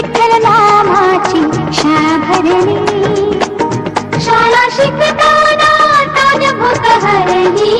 শিক্ষার নাম আছে সাধরণী শালা শিক্ষা না ভূত হরণী।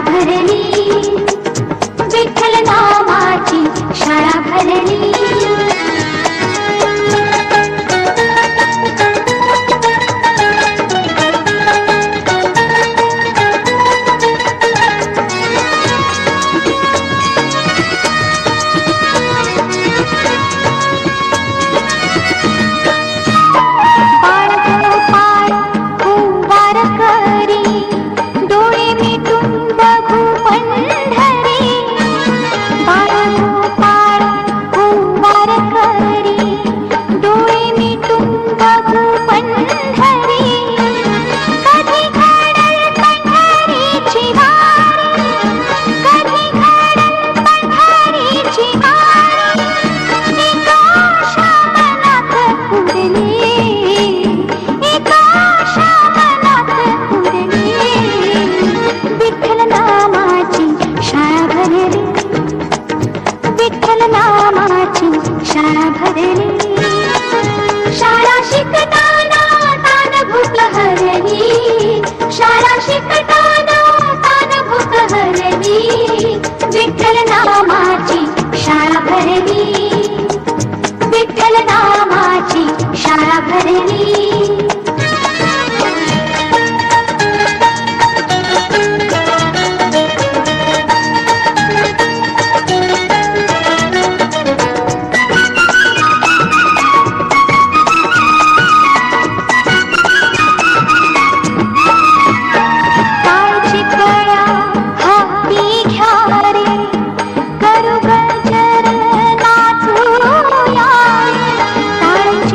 भरली चलता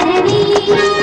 Hari